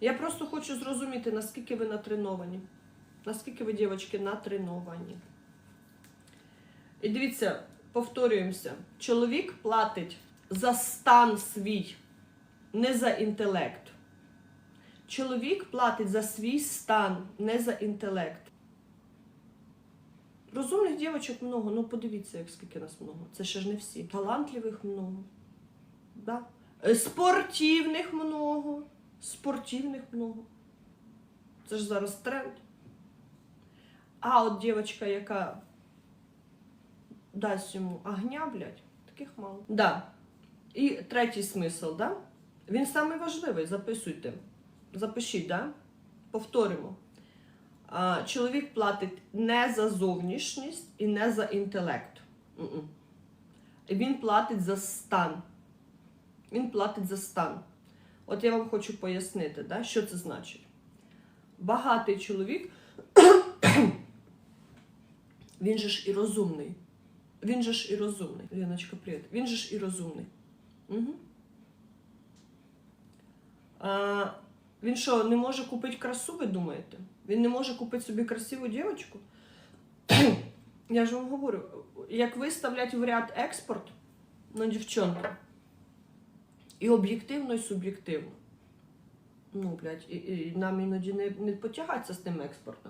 Я просто хочу зрозуміти, наскільки ви натреновані. Наскільки ви, дівчатки, натреновані. І дивіться, повторюємося: чоловік платить за стан свій, не за інтелект. Чоловік платить за свій стан, не за інтелект. Розумних дівчаток много, ну подивіться, як скільки нас много. Це ще ж не всі. Талантливих много. Да? Е, Спортивних много. Спортивних много. Це ж зараз тренд. А от дівчинка, яка дасть йому огня, блядь, таких мало. Да. І третій смисл, да? Він самий важливий, записуйте. Запишіть, да? Повторимо. Чоловік платить не за зовнішність і не за інтелект. Він платить за стан. Він платить за стан. От я вам хочу пояснити, да, що це значить. Багатий чоловік, він же ж і розумний. Він же ж і розумний. Леночка, привіт. Він же ж і розумний. Угу. А, він що, не може купити красу, ви думаєте? Він не може купити собі красиву дівчинку? Я ж вам говорю, як виставлять в ряд експорт на дівчонку, і об'єктивно, і суб'єктивно. Ну, блядь, і, і нам іноді не, не потягатися з тим експортом.